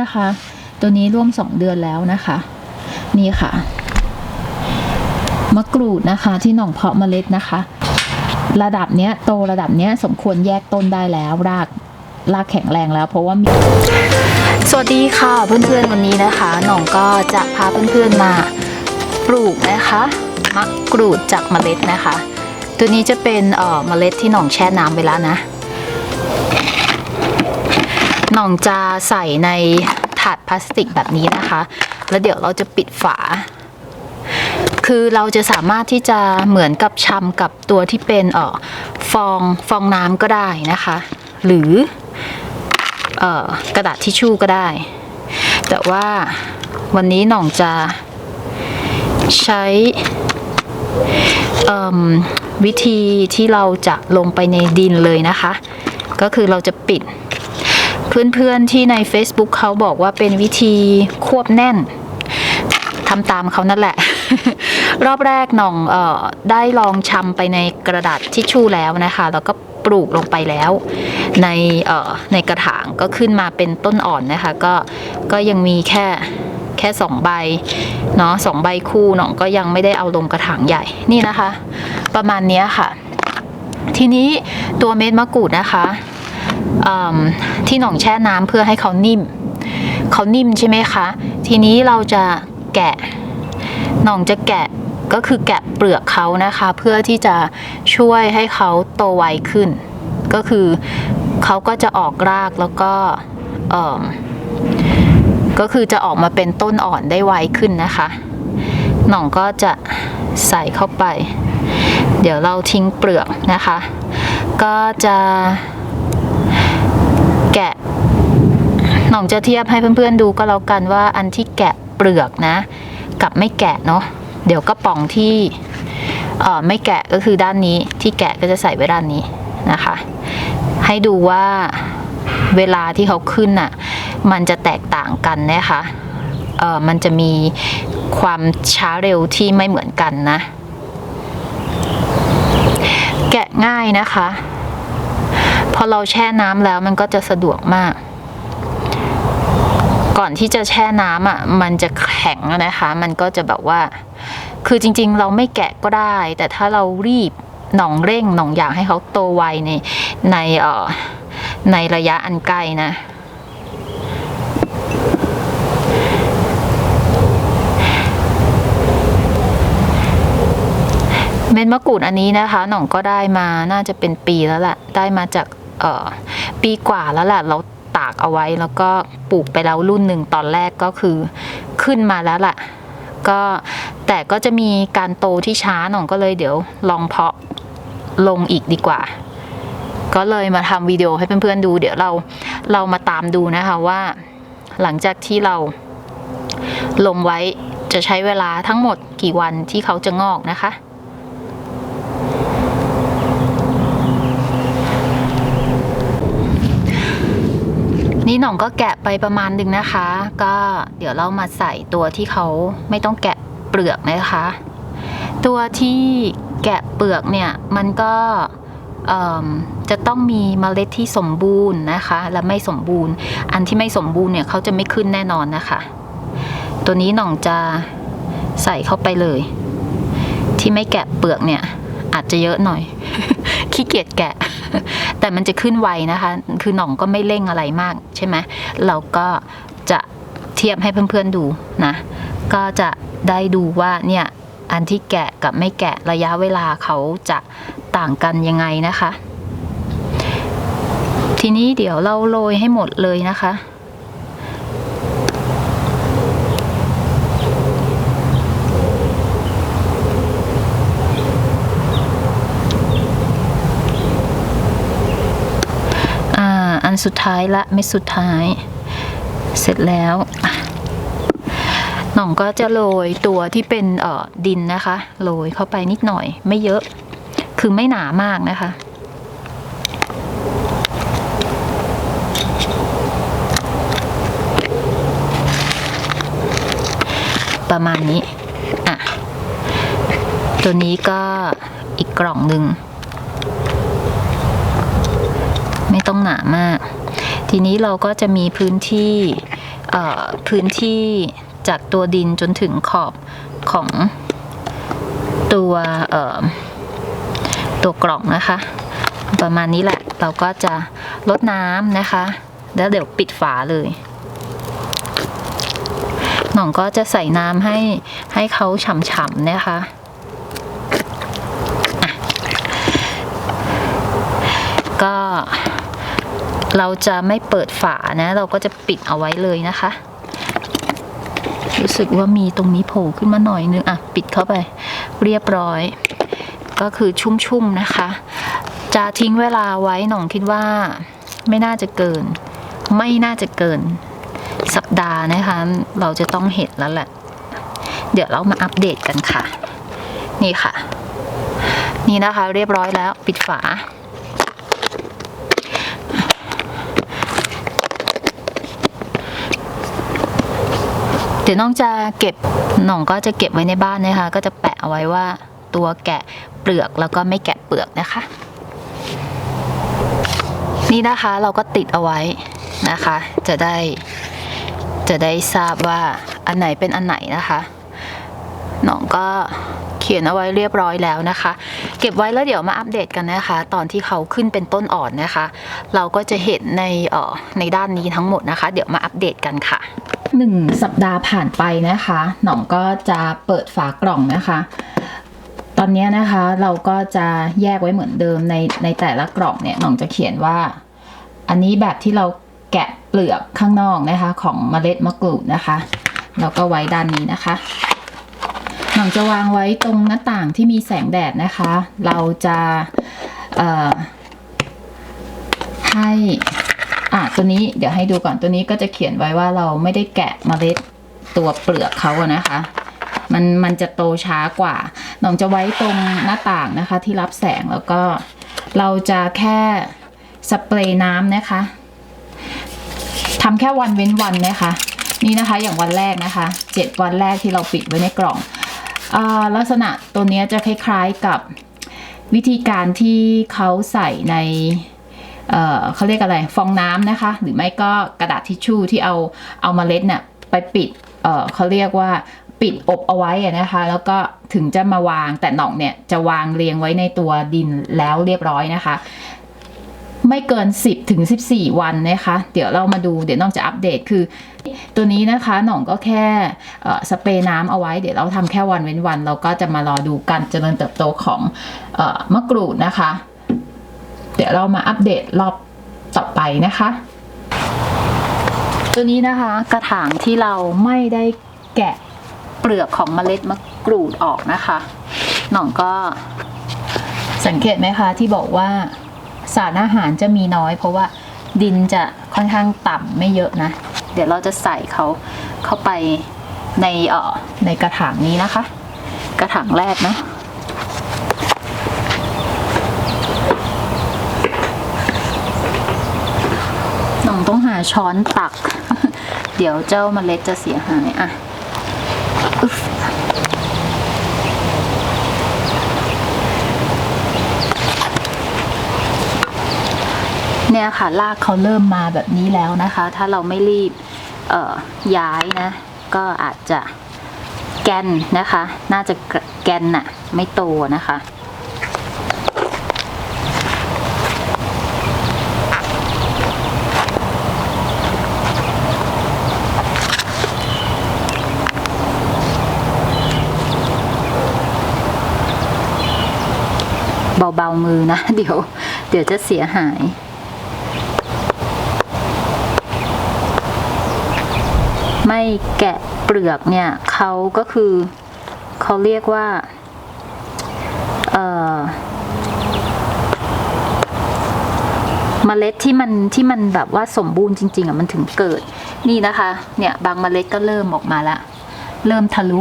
นะคะ ตัวนี้ร่วมสองเดือนแล้วนะคะ นี่ค่ะ มะกรูดนะคะที่หน่องเพาะเมล็ดนะคะ ระดับเนี้ยโตระดับเนี้ยสมควรแยกต้นได้แล้วรากรากแข็งแรงแล้วเพราะว่ามีสวัสดีค่ะเพื่อนๆวันนี้นะคะหน่องก็จะพาเพื่อนๆมาปลูกนะคะมะกรูดจากเมล็ดนะคะ ตัวนี้จะเป็นเอ่อเมล็ดที่หน่องแช่น้ำไปแล้วนะ น่องจะใส่ในถาดพลาสติกแบบนี้นะคะ แล้วเดี๋ยวเราจะปิดฝา คือเราจะสามารถที่จะเหมือนกับชำกับตัวที่เป็นเอ่อฟองฟองน้ำก็ได้นะคะ หรือเอ่อกระดาษทิชชู่ก็ได้ แต่ว่าวันนี้หน่องจะใช้วิธีที่เราจะลงไปในดินเลยนะคะ ก็คือเราจะปิด เพื่อนๆที่ใน Facebook เขาบอกว่าเป็นวิธีควบแน่นทำตามเขานั่นแหละ รอบแรกหน่องออได้ลองชำไปในกระดาษทิชชู่แล้วนะคะ แล้วก็ปลูกลงไปแล้ว ในในกระถางก็ขึ้นมาเป็นต้นอ่อนนะคะ ก็ก็ยังมีแค่แค่สองใบเนาะสองใบคู่หน่องก็ยังไม่ได้เอาลงกระถางใหญ่นี่นะคะ ประมาณนี้ค่ะ ทีนี้ตัวเม็ดมะกรูดนะคะ ที่หน่องแช่น้ำเพื่อให้เขานิ่ม เขานิ่มใช่ไหมคะ ทีนี้เราจะแกะหน่องจะแกะก็คือแกะเปลือกเขานะคะ เพื่อที่จะช่วยให้เขาโตไวขึ้น ก็คือเขาก็จะออกรากแล้วก็ก็คือจะออกมาเป็นต้นอ่อนได้ไวขึ้นนะคะ หน่องก็จะใส่เข้าไป เดี๋ยวเราทิ้งเปลือกนะคะ ก็จะ แกะหน่องจะเทียบให้เพื่อนๆดูก็แล้วกันว่าอันที่แกะเปลือกนะ กับไม่แกะเนาะเดี๋ยวกระป๋องที่ไม่แกะก็คือด้านนี้ที่แกะก็จะใส่ไว้ด้านนี้นะคะ ให้ดูว่าเวลาที่เขาขึ้นน่ะมันจะแตกต่างกันนะคะเออมันจะมีความช้าเร็วที่ไม่เหมือนกันนะ แกะง่ายนะคะ พอเราแช่น้ำแล้วมันก็จะสะดวกมาก ก่อนที่จะแช่น้ำอะมันจะแข็งนะคะ มันก็จะแบบว่า คือจริง ๆ เราไม่แกะก็ได้ แต่ถ้าเรารีบหนองเร่งหนองอยากให้เขาโตไวในในเอ่อในระยะอันใกล้นะเม็ดมะกรูดอันนี้นะคะ หน่องก็ได้มาน่าจะเป็นปีแล้วแหละได้มาจาก ปีกว่าแล้วแหละเราตากเอาไว้แล้วก็ปลูกไปแล้วรุ่นหนึ่งตอนแรกก็คือขึ้นมาแล้วแหละก็แต่ก็จะมีการโตที่ช้าหน่องก็เลยเดี๋ยวลองเพาะลงอีกดีกว่า ก็เลยมาทำวิดีโอให้เพื่อนๆดู เดี๋ยวเราเรามาตามดูนะคะว่า หลังจากที่เราลงไว้จะใช้เวลาทั้งหมดกี่วันที่เขาจะงอกนะคะ นี่หน่องก็แกะไปประมาณหนึ่งนะคะ ก็เดี๋ยวเรามาใส่ตัวที่เขาไม่ต้องแกะเปลือกนะคะ ตัวที่แกะเปลือกเนี่ยมันก็จะต้องมีเมล็ดที่สมบูรณ์นะคะ และไม่สมบูรณ์ อันที่ไม่สมบูรณ์เนี่ยเขาจะไม่ขึ้นแน่นอนนะคะ ตัวนี้หน่องจะใส่เข้าไปเลย ที่ไม่แกะเปลือกเนี่ยอาจจะเยอะหน่อยขี้เกียจแกะ แต่มันจะขึ้นไวนะคะ คือหน่องก็ไม่เร่งอะไรมากใช่ไหมเราก็จะเทียบให้เพื่อนๆดูนะ ก็จะได้ดูว่าเนี่ยอันที่แกะกับไม่แกะระยะเวลาเขาจะต่างกันยังไงนะคะ ทีนี้เดี๋ยวเราโรยให้หมดเลยนะคะ อ่า อัน สุดท้ายละไม่สุดท้าย เสร็จแล้วหน่องก็จะโรยตัวที่เป็นเอ่อดินนะคะโรยเข้าไปนิดหน่อย ไม่เยอะ คือไม่หนามากนะคะประมาณนี้ อะ ตัวนี้ก็อีกกล่องหนึ่ง ไม่ ต้องหนามาก ทีนี้เราก็จะมีพื้นที่เอ่อพื้นที่จากตัวดินจนถึงขอบของตัวเอ่อตัวกล่องนะคะ ประมาณนี้แหละเราก็จะลดน้ำนะคะ แล้วเดี๋ยวปิดฝาเลยหน่องก็จะใส่น้ำให้ให้เขาฉ่ำๆนะคะก็ เราจะไม่เปิดฝานะ เราก็จะปิดเอาไว้เลยนะคะ รู้สึกว่ามีตรงนี้โผล่ขึ้นมาหน่อยนึงอะปิดเข้าไป เรียบร้อย ก็คือชุ่มๆนะคะ จะทิ้งเวลาไว้หน่องคิดว่าไม่น่าจะเกิน ไม่น่าจะเกิน สัปดาห์นะคะ เราจะต้องเห็นแล้วแหละ เดี๋ยวเรามาอัปเดตกันค่ะ นี่ค่ะ นี่นะคะ เรียบร้อยแล้วปิดฝา เดี๋ยวน้องจะเก็บหน่องก็จะเก็บไว้ในบ้านนะคะ ก็จะแปะเอาไว้ว่าตัวแกะเปลือกแล้วก็ไม่แกะเปลือกนะคะ นี่นะคะเราก็ติดเอาไว้นะคะ จะได้จะได้ทราบว่าอันไหนเป็นอันไหนนะคะหน้องก็เขียนเอาไว้เรียบร้อยแล้วนะคะ เก็บไว้แล้วเดี๋ยวมาอัปเดตกันนะคะ ตอนที่เขาขึ้นเป็นต้นอ่อนนะคะ เราก็จะเห็นในเอ่อในด้านนี้ทั้งหมดนะคะ เดี๋ยวมาอัปเดตกันค่ะ หนึ่งสัปดาห์ผ่านไปนะคะ หน่องก็จะเปิดฝากล่องนะคะ ตอนนี้นะคะเราก็จะแยกไว้เหมือนเดิมในในแต่ละกล่องเนี่ยหน่องจะเขียนว่า อันนี้แบบที่เราแกะเปลือกข้างนอกนะคะ ของเมล็ดมะกรูดนะคะแล้วก็ไว้ด้านนี้นะคะ หน่องจะวางไว้ตรงหน้าต่างที่มีแสงแดดนะคะ เราจะให้ อะตัวนี้เดี๋ยวให้ดูก่อนตัวนี้ก็จะเขียนไว้ว่าเราไม่ได้แกะเมล็ดตัวเปลือกเขาอะนะคะ มันมันจะโตช้ากว่าหน่องจะไว้ตรงหน้าต่างนะคะ ที่รับแสงแล้วก็เราจะแค่สเปรย์น้ำนะคะทำแค่วันเว้นวันนะคะ นี่นะคะอย่างวันแรกนะคะเจ็ดวันแรกที่เราปิดไว้ในกล่องอลักษณะตัวนี้จะคล้ายๆกับวิธีการที่เขาใส่ใน เเขาเรียกอะไรฟองน้ำนะคะ หรือไม่ก็กระดาษทิชชู่ที่เอาเอามาเล็ดเนี่ยไปปิดเเขาเรียกว่าปิดอบเอาไว้นะคะ แล้วก็ถึงจะมาวางแต่หน่องเนี่ยจะวางเรียงไว้ในตัวดินแล้วเรียบร้อยนะคะ ไม่เกิน 10ถึง14 วันนะคะ เดี๋ยวเรามาดูเดี๋ยวน้องจะอัปเดตคือ ตัวนี้นะคะหน่องก็แค่สเปรย์น้ำเอาไว้เดี๋ยวเราทำแค่วันเว้นวัน เราก็จะมารอดูการเจริญเติบโตของอมะกรูดนะคะ เดี๋ยวเรามาอัปเดตรอบต่อไปนะคะ ตัวนี้นะคะกระถางที่เราไม่ได้แกะเปลือกของเมล็ดมะกรูดออกนะคะหน่องก็สังเกตไหมคะที่บอกว่าสารอาหารจะมีน้อย เพราะว่าดินจะค่อนข้างต่ำไม่เยอะนะ เดี๋ยวเราจะใส่เขาเข้าไปในเอ่อในกระถางนี้นะคะ กระถางแรกนะ หน่องต้องหา ช้อนตัก เดี๋ยวเจ้าเมล็ดจะเสียหายอะเนี่ยค่ะรากเขาเริ่มมาแบบนี้แล้วนะคะ ถ้าเราไม่รีบเอ่อย้ายนะ ก็อาจจะแกนนะคะ น่าจะแกนน่ะ ไม่โตนะคะ เบามือนะ เดี๋ยว เดี๋ยวจะเสียหายไม่แกะเปลือกเนี่ยเขาก็คือเขาเรียกว่าเอ่อเมล็ดที่มันที่มันแบบว่าสมบูรณ์จริง ๆอะมันถึงเกิด นี่นะคะ เนี่ย บางเมล็ดก็เริ่มออกมาละ เริ่มทะลุ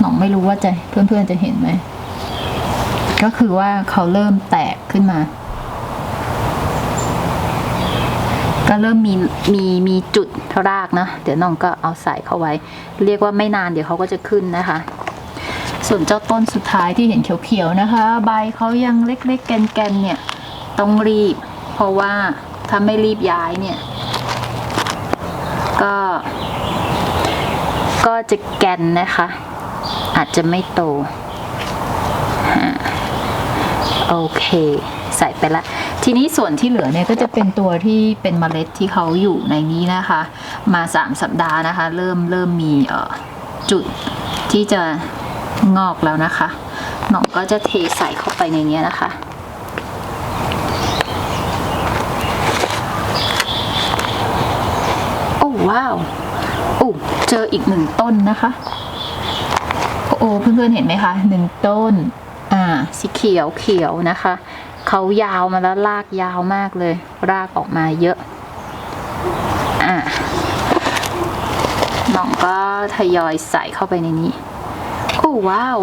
หนองไม่รู้ว่าจะเพื่อนๆจะเห็นไหม ก็คือว่าเขาเริ่มแตกขึ้นมา ก็เริ่มมีมีมีจุดรากนะ เดี๋ยวน้องก็เอาใส่เข้าไว้ เรียกว่าไม่นานเดี๋ยวเขาก็จะขึ้นนะคะ ส่วนเจ้าต้นสุดท้ายที่เห็นเขียวๆนะคะ ใบเขายังเล็กๆ แกนๆเนี่ย ต้องรีบ เพราะว่าถ้าไม่รีบย้ายเนี่ย ก็ ก็จะแกนนะคะ อาจจะไม่โต โอเค ใส่ไปละ ทีนี้ส่วนที่เหลือเนี่ยก็จะเป็นตัวที่เป็นเมล็ดที่เขาอยู่ในนี้นะคะ มาสามสัปดาห์นะคะ เริ่มเริ่มมีเอ่อจุดที่จะงอกแล้วนะคะหนองก็จะเทใส่เข้าไปในนี้นะคะ โอ้ว้าวโอ้เจออีกหนึ่งต้นนะคะ โอ้เพื่อนๆเห็นไหมคะหนึ่งต้น อ่า สีเขียวเขียวนะคะ เขายาวมาแล้วลากยาวมากเลย รากออกมาเยอะ อ่าน้องก็ทยอยใส่เข้าไปในนี้ โอ้ว้าว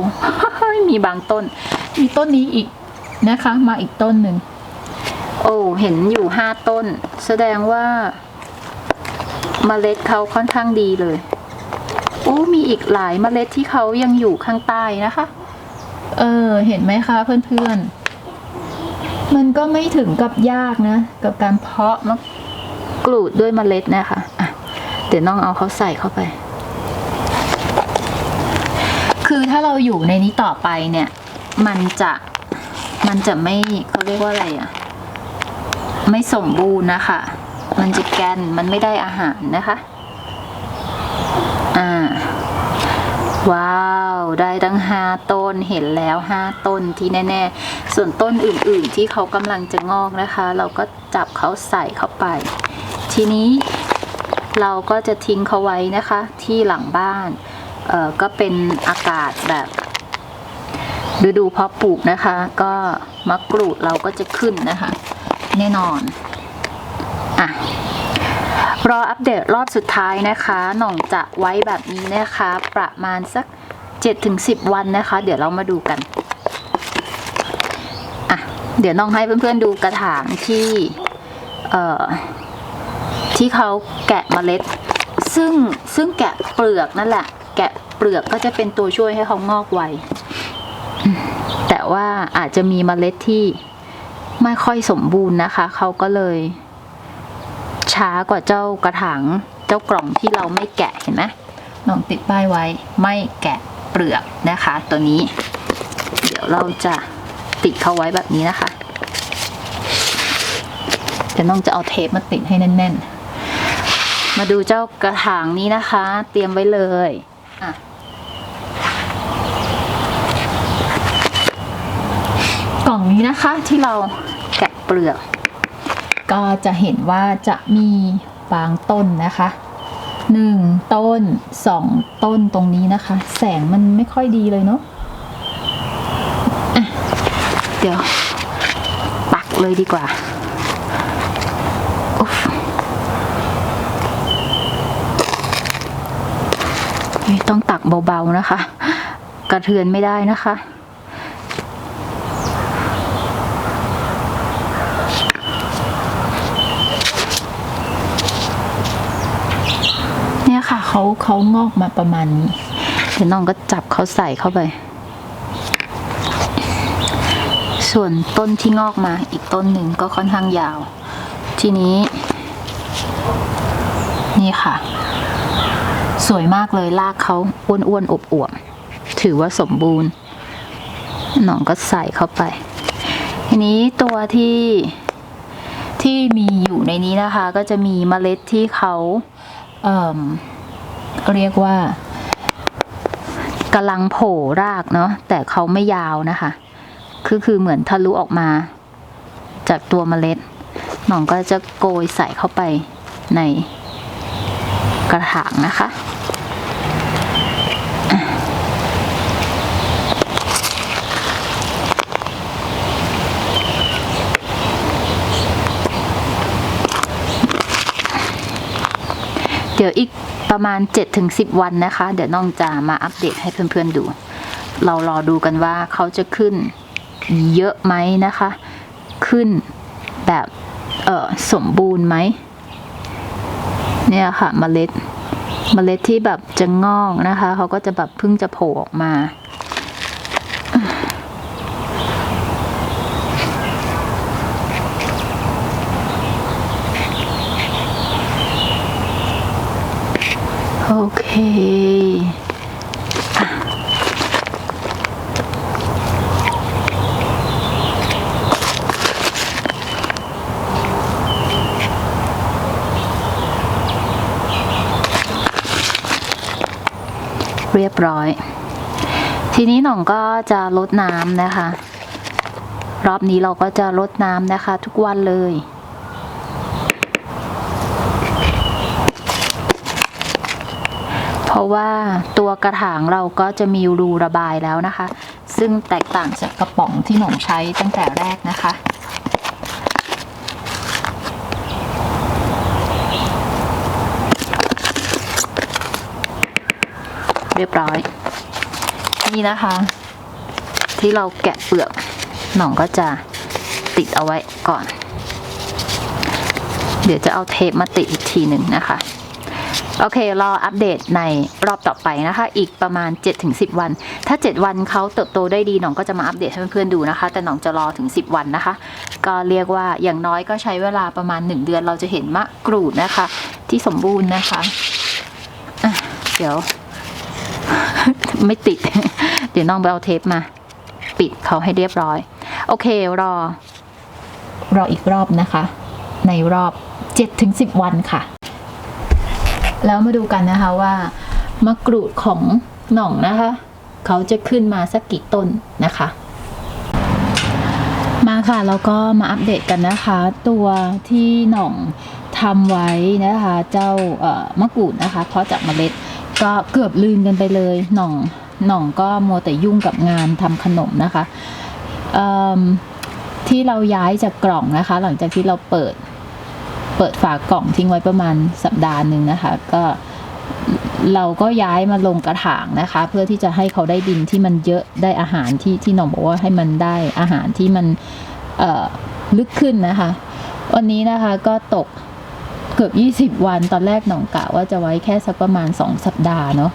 มีบางต้น มีต้นนี้อีกนะคะ มาอีกต้นหนึ่ง โอ้ เห็นอยู่ห้าต้น แสดงว่าเมล็ดเขาค่อนข้างดีเลย โอ้ มีอีกหลายเมล็ดที่เขายังอยู่ข้างใต้นะคะ เออเห็นไหมคะเพื่อนๆ มันก็ไม่ถึงกับยากนะ กับการเพาะมะกรูดด้วยเมล็ดนะคะอะเดี๋ยวน้องเอาเขาใส่เข้าไป คือถ้าเราอยู่ในนี้ต่อไปเนี่ย มันจะมันจะไม่เขาเรียกว่าอะไรอะ ไม่สมบูรณ์นะคะ มันจะแกนมันไม่ได้อาหารนะคะ อ่า ว้าว ได้ตั้งห้าต้นเห็นแล้วห้าต้นที่แน่ ๆ ส่วนต้นอื่นๆ ที่เขากำลังจะงอกนะคะ เราก็จับเขาใส่เข้าไป ทีนี้เราก็จะทิ้งเขาไว้นะคะ ที่หลังบ้านเอ่อก็เป็นอากาศแบบฤดูเพาะปลูกนะคะ ก็มะกรูดเราก็จะขึ้นนะคะ แน่นอนอะ รออัปเดตรอบสุดท้ายนะคะหน่องจะไว้แบบนี้นะคะ ประมาณสัก 7-10 วันนะคะ เดี๋ยวเรามาดูกันอะเดี๋ยวน้องให้เพื่อนๆดูกระถางที่เอ่อที่เขาแกะเมล็ด ซึ่งซึ่งแกะเปลือกนั่นแหละ แกะเปลือกก็จะเป็นตัวช่วยให้เขางอกไวแต่ว่าอาจจะมีเมล็ดที่ไม่ค่อยสมบูรณ์นะคะ เขาก็เลย ช้ากว่าเจ้ากระถางเจ้ากล่องที่เราไม่แกะเห็นไหมน้องติดป้ายไว้ไม่แกะเปลือกนะคะ ตัวนี้ เดี๋ยวเราจะติดเขาไว้แบบนี้นะคะแต่น้องจะเอาเทปมาติดให้แน่น ๆ มาดูเจ้ากระถางนี้นะคะ เตรียมไว้เลยอะกล่องนี้นะคะที่เราแกะเปลือก ก็จะเห็นว่าจะมีบางต้นนะคะหนึ่งต้นสองต้นตรงนี้นะคะ แสงมันไม่ค่อยดีเลยเนาะะเดี๋ยว ปักเลยดีกว่าต้องตักเบาๆนะคะ กระเทือนไม่ได้นะคะ เขาเขางอกมาประมาณนี้เดี๋ยวน้องก็จับเขาใส่เข้าไป ส่วนต้นที่งอกมาอีกต้นหนึ่งก็ค่อนข้างยาว ทีนี้ นี่ค่ะ สวยมากเลยลากเขาอ้วนๆอบอวบถือว่าสมบูรณ์น้องก็ใส่เข้าไป ทีนี้ตัวที่ที่มีอยู่ในนี้นะคะ ก็จะมีเมล็ดที่เขาเอ เรียกว่ากำลังโผล่รากเนาะแต่เขาไม่ยาวนะคะ คือคือเหมือนทะลุออกมา จากตัวเมล็ดหน่องก็จะโกยใส่เข้าไปในกระถางนะคะอะเดี๋ยวอีก ประมาณ 7-10 วันนะคะ เดี๋ยวน้องจะมาอัปเดตให้เพื่อนๆดู เรารอดูกันว่าเขาจะขึ้นเยอะไหมนะคะ ขึ้นแบบเออสมบูรณ์ไหม เนี่ยค่ะเมล็ดเมล็ดที่แบบจะงอกนะคะ เขาก็จะแบบเพิ่งจะโผล่ออกมา โอเคเรียบร้อย ทีนี้หน่องก็จะลดน้ำนะคะ รอบนี้เราก็จะลดน้ำนะคะ ทุกวันเลย เพราะว่าตัวกระถางเราก็จะมีรูระบายแล้วนะคะ ซึ่งแตกต่างจากกระป๋องที่หนงใช้ตั้งแต่แรกนะคะเรียบร้อย นี่นะคะ ที่เราแกะเปลือกหน่องก็จะติดเอาไว้ก่อน เดี๋ยวจะเอาเทปมาติดอีกทีหนึ่งนะคะ โอเค รออัปเดตในรอบต่อไปนะคะ อีกประมาณ 7-10 วัน ถ้า 7 วันเขาเติบโตได้ดีหน้องก็จะมาอัปเดตให้เพื่อนๆดูนะคะ แต่หน้องจะรอถึง 10 วันนะคะ ก็เรียกว่าอย่างน้อยก็ใช้เวลาประมาณ 1 เดือนเราจะเห็นมะกรูดนะคะ ที่สมบูรณ์นะคะะเดี๋ยว ไม่ติด เดี๋ยวน้องไปเอาเทปมา ปิดเขาให้เรียบร้อย โอเครอ รออีกรอบนะคะ ในรอบ 7-10 วันค่ะ แล้วมาดูกันนะคะว่ามะกรูดของหน่องนะคะ เขาจะขึ้นมาสักกี่ต้นนะคะ มาค่ะแล้วก็มาอัปเดตกันนะคะ ตัวที่หน่องทำไว้นะคะ เจ้าเอ่อมะกรูดนะคะเพราะจากเมล็ดก็เกือบลืมกันไปเลยหน่องหน่องก็มัวแต่ยุ่งกับงานทำขนมนะคะที่เราย้ายจากกล่องนะคะ หลังจากที่เราเปิด ปิดฝากกล่องทิ้งไว้ประมาณสัปดาห์หนึ่งนะคะ ก็เราก็ย้ายมาลงกระถางนะคะ เพื่อที่จะให้เขาได้ดินที่มันเยอะได้อาหารที่ที่หน้องบอกว่าให้มันได้อาหารที่มันเลึกขึ้นนะคะ วันนี้นะคะก็ตกเกือบ 20 วันตอนแรกหนองกะว่าจะไว้แค่สักประมาณ 2 สัปดาห์เนาะ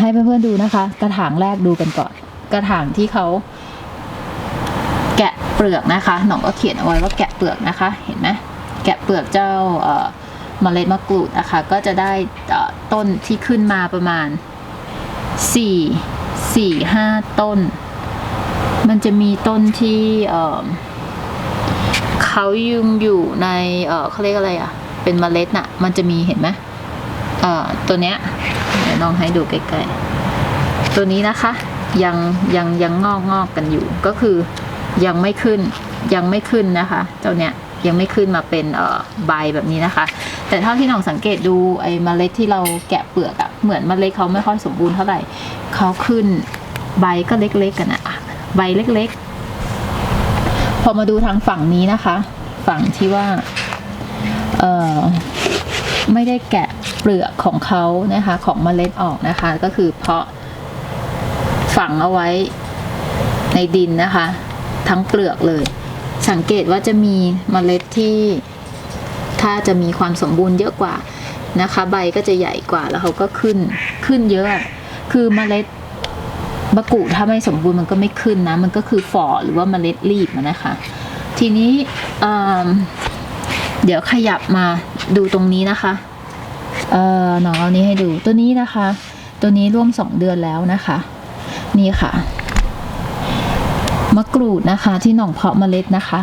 ให้เพื่อนๆดูนะคะ กระถางแรกดูกันก่อน กระถางที่เขาแกะเปลือกนะคะหนองก็เขียนเอาไว้ว่าแกะเปลือกนะคะ เห็นไหม แกะเปลือกเจ้าเมล็ดมะกรูดนะคะก็จะได้ต้นที่ขึ้นมาประมาณสี่สี่ห้าต้น มันจะมีต้นที่เขายุงอยู่ในเขาเรียกอะไรอะ เป็นเมล็ดน่ะ มันจะมีเห็นไหมตัวเนี้ยเดี๋ยวลองให้ดูใกล้ๆ ตัวนี้นะคะ ยังยังยังงอกงอกกันอยู่ ก็คือยังไม่ขึ้นยังไม่ขึ้นนะคะ เจ้าเนี้ย ยังไม่ขึ้นมาเป็นเอ่อใบแบบนี้นะคะ แต่เท่าที่น้องสังเกตดูไอ้เมล็ดที่เราแกะเปลือกอะเหมือนเมล็ดเขาไม่ค่อยสมบูรณ์เท่าไหร่เขาขึ้นใบก็เล็กๆกันอะใบเล็กๆ พอมาดูทางฝั่งนี้นะคะ ฝั่งที่ว่าเอ่อไม่ได้แกะเปลือกของเขานะคะ ของเมล็ดออกนะคะ ก็คือเพาะฝังเอาไว้ในดินนะคะ ทั้งเปลือกเลย สังเกตว่าจะมีเมล็ดที่ถ้าจะมีความสมบูรณ์เยอะกว่านะคะ ใบก็จะใหญ่กว่าแล้วเขาก็ขึ้นขึ้นเยอะ คือเมล็ดบะกุถ้าไม่สมบูรณ์มันก็ไม่ขึ้นนะ มันก็คือฝ่อหรือว่าเมล็ดรีบนะคะ ทีนี้เดี๋ยวขยับมาดูตรงนี้นะคะเอ่อน้องเอานี้ให้ดูตัวนี้นะคะ ตัวนี้ร่วมสองเดือนแล้วนะคะ นี่ค่ะ มะกรูดนะคะที่หน่องเพาะเมล็ดนะคะ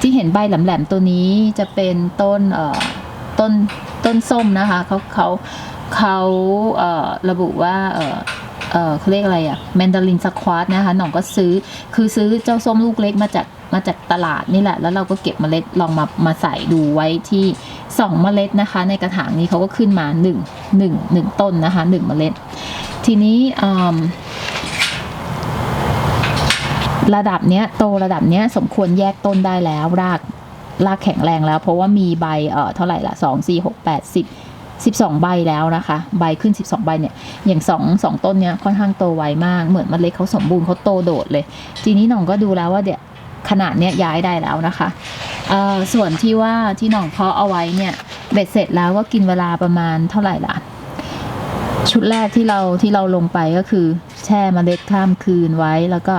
ที่เห็นใบแหลมๆตัวนี้จะเป็นต้นเอ่อต้นต้นส้มนะคะเขาเขาเขาเอ่อระบุว่าเอ่อเอ่อเขาเรียกอะไรอะแมนดารินสควอตนะคะหน่องก็ซื้อคือซื้อเจ้าส้มลูกเล็กมาจากมาจากตลาดนี่แหละ แล้วเราก็เก็บเมล็ดลองมามาใส่ดูไว้ที่สองเมล็ดนะคะ ในกระถางนี้เขาก็ขึ้นมาหนึ่งหนึ่งหนึ่งต้นนะคะหนึ่งเมล็ด ทีนี้อืม ระดับเนี้ยโตระดับเนี้ยสมควรแยกต้นได้แล้วรากรากแข็งแรงแล้ว เพราะว่ามีใบเอ่อเท่าไหร่ละสองสี่หกแปดสิบสิบสองใบแล้วนะคะ ใบขึ้นสิบสองใบเนี่ย อย่างสองสองต้นเนี้ยค่อนข้างโตไวมาก เหมือนมันเล็กเขาสมบูรณ์เขาโตโดดเลย ทีนี้หน่องก็ดูแล้วว่าเดี๋ยวขนาดเนี้ยย้ายได้แล้วนะคะเอ่อส่วนที่ว่าที่หน่องเพาะเอาไว้เนี่ยเบ็ดเสร็จแล้วก็กินเวลาประมาณเท่าไหร่ละชุดแรกที่เราที่เราลงไปก็คือ แช่มเมล็ดข้ามคืนไว้ แล้วก็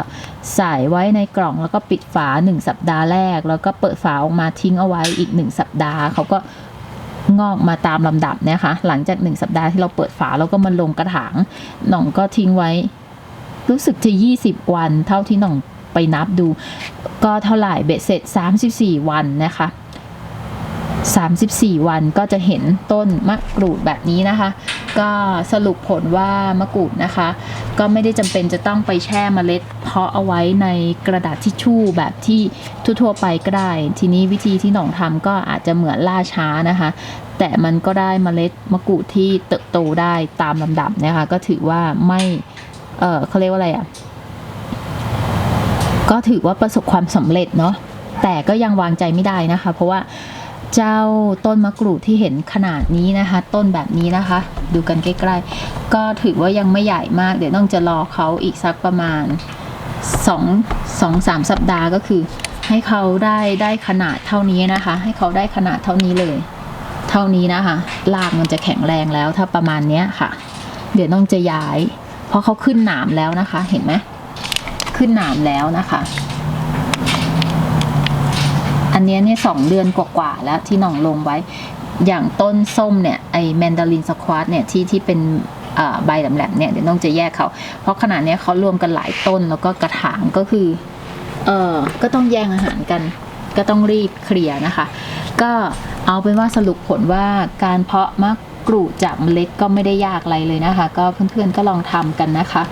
ใส่ไว้ในกล่องแล้วก็ปิดฝาหนึ่งสัปดาห์แรก แล้วก็เปิดฝาออกมาทิ้งเอาไว้อีกหนึ่งสัปดาห์เขาก็งอกมาตามลำดับนะคะ หลังจากหนึ่งสัปดาห์ที่เราเปิดฝาแล้วก็มาลงกระถางหน่องก็ทิ้งไว้ รู้สึกจะ 20 วัน เท่าที่หน่องไปนับดู ก็เท่าไหร่เบ็ดเสร็จ 34 วันนะคะ 34 วันก็จะเห็นต้นมะกรูดแบบนี้นะคะ ก็สรุปผลว่ามะกรูดนะคะ ก็ไม่ได้จำเป็นจะต้องไปแช่เมล็ด เพาะเอาไว้ในกระดาษทิชชู่แบบที่ทั่วๆไปก็ได้ ทีนี้วิธีที่หน่องทำก็อาจจะเหมือนล่าช้านะคะ แต่มันก็ได้เมล็ดมะกรูดที่เติบโตได้ตามลำดับนะคะ ก็ถือว่าไม่เออเขาเรียกว่าอะไรอะก็ถือว่าประสบความสำเร็จเนาะแต่ก็ยังวางใจไม่ได้นะคะ เพราะว่า เจ้าต้นมะกรูดที่เห็นขนาดนี้นะคะ ต้นแบบนี้นะคะ ดูกันใกล้ๆ ก็ถือว่ายังไม่ใหญ่มาก เดี๋ยวต้องจะรอเขาอีกสักประมาณสองสองสามสัปดาห์ก็คือ ให้เขาได้ได้ขนาดเท่านี้นะคะ ให้เขาได้ขนาดเท่านี้เลย เท่านี้นะคะรากมันจะแข็งแรงแล้วถ้าประมาณนี้ค่ะ เดี๋ยวต้องจะย้าย เพราะเขาขึ้นหนามแล้วนะคะ เห็นไหมขึ้นหนามแล้วนะคะ อันนี้เนี่ยสองเดือนกว่าๆแล้วที่หน่องลงไว้ อย่างต้นส้มเนี่ยไอแมนดารินสควอตเนี่ยที่ที่เป็นใบแหลมๆเนี่ยเดี๋ยวน้องจะแยกเขา เพราะขนาดนี้เขารวมกันหลายต้นแล้วก็กระถางก็คือเออก็ต้องแย่งอาหารกัน ก็ต้องรีบเคลียร์นะคะ ก็เอาเป็นว่าสรุปผลว่าการเพาะมะ กรูดจากเมล็ดก็ไม่ได้ยากอะไรเลยนะคะ ก็เพื่อนๆก็ลองทำกันนะคะ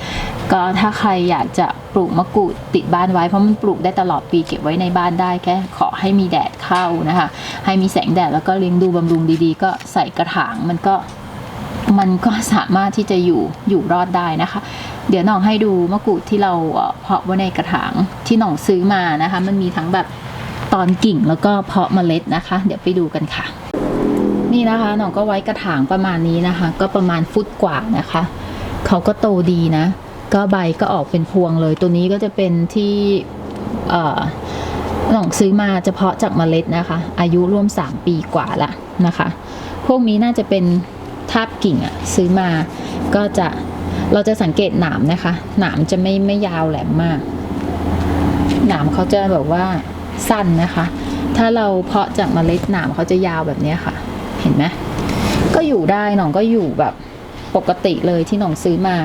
ก็ถ้าใครอยากจะปลูกมะกรูดติดบ้านไว้เพราะมันปลูกได้ตลอดปีเก็บไว้ในบ้านได้แค่ขอให้มีแดดเข้านะคะ ให้มีแสงแดดแล้วก็เลี้ยงดูบำรุงดีๆ ก็ใส่กระถางมันก็มันก็สามารถที่จะอยู่อยู่รอดได้นะคะ เดี๋ยวน่องให้ดูมะกรูดที่เราเพาะไว้ในกระถางที่น่องซื้อมานะคะ มันมีทั้งแบบตอนกิ่งแล้วก็เพาะเมล็ดนะคะ เดี๋ยวไปดูกันค่ะ นี่นะคะหน่องก็ไว้กระถางประมาณนี้นะคะ ก็ประมาณฟุตกว่านะคะเขาก็โตดีนะ ก็ใบก็ออกเป็นพวงเลย ตัวนี้ก็จะเป็นที่เออหน่องซื้อมาเฉพาะจากเมล็ดนะคะ อายุร่วม 3 ปีกว่าละนะคะ พวกนี้น่าจะเป็นทาบกิ่งอะซื้อมาก็จะเราจะสังเกตหนามนะคะ หนามจะไม่ไม่ยาวแหลมมาก หนามเขาจะแบบว่าสั้นนะคะ ถ้าเราเพาะจากเมล็ดหนามเขาจะยาวแบบนี้ค่ะ เห็นไหมก็อยู่ได้หนองก็อยู่แบบปกติเลยที่หนองซื้อมา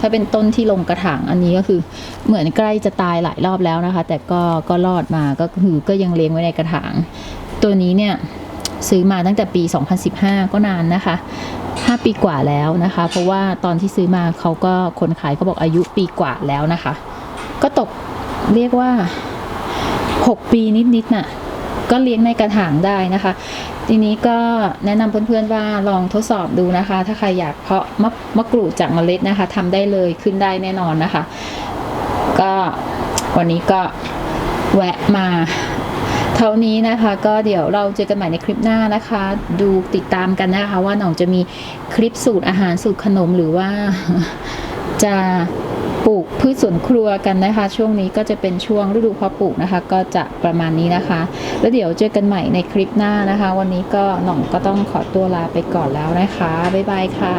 ถ้าเป็นต้นที่ลงกระถางอันนี้ก็คือเหมือนใกล้จะตายหลายรอบแล้วนะคะ แต่ก็ก็รอดมาก็คือก็ยังเลี้ยงไว้ในกระถาง ตัวนี้เนี่ยซื้อมาตั้งแต่ปี 2015 ก็นานนะคะ 5 ปีกว่าแล้วนะคะ เพราะว่าตอนที่ซื้อมาเขาก็คนขายเขาบอกอายุปีกว่าแล้วนะคะ ก็ตกเรียกว่า 6 ปีนิดๆน่ะก็เลี้ยงในกระถางได้นะคะ ทีนี้ก็แนะนำเพื่อนๆว่าลองทดสอบดูนะคะ ถ้าใครอยากเพาะมะมะกรูดจากเมล็ดนะคะทำได้เลยขึ้นได้แน่นอนนะคะ ก็วันนี้ก็แวะมาเท่านี้นะคะก็เดี๋ยวเราเจอกันใหม่ในคลิปหน้านะคะ ดูติดตามกันนะคะ ว่าหน่องจะมีคลิปสูตรอาหารสูตรขนมหรือว่าจะ ปลูกพืชสวนครัวกันนะคะ ช่วงนี้ก็จะเป็นช่วงฤดูเพาะปลูกนะคะ ก็จะประมาณนี้นะคะ แล้วเดี๋ยวเจอกันใหม่ในคลิปหน้านะคะ วันนี้ก็หน่องก็ต้องขอตัวลาไปก่อนแล้วนะคะบ๊ายบายค่ะ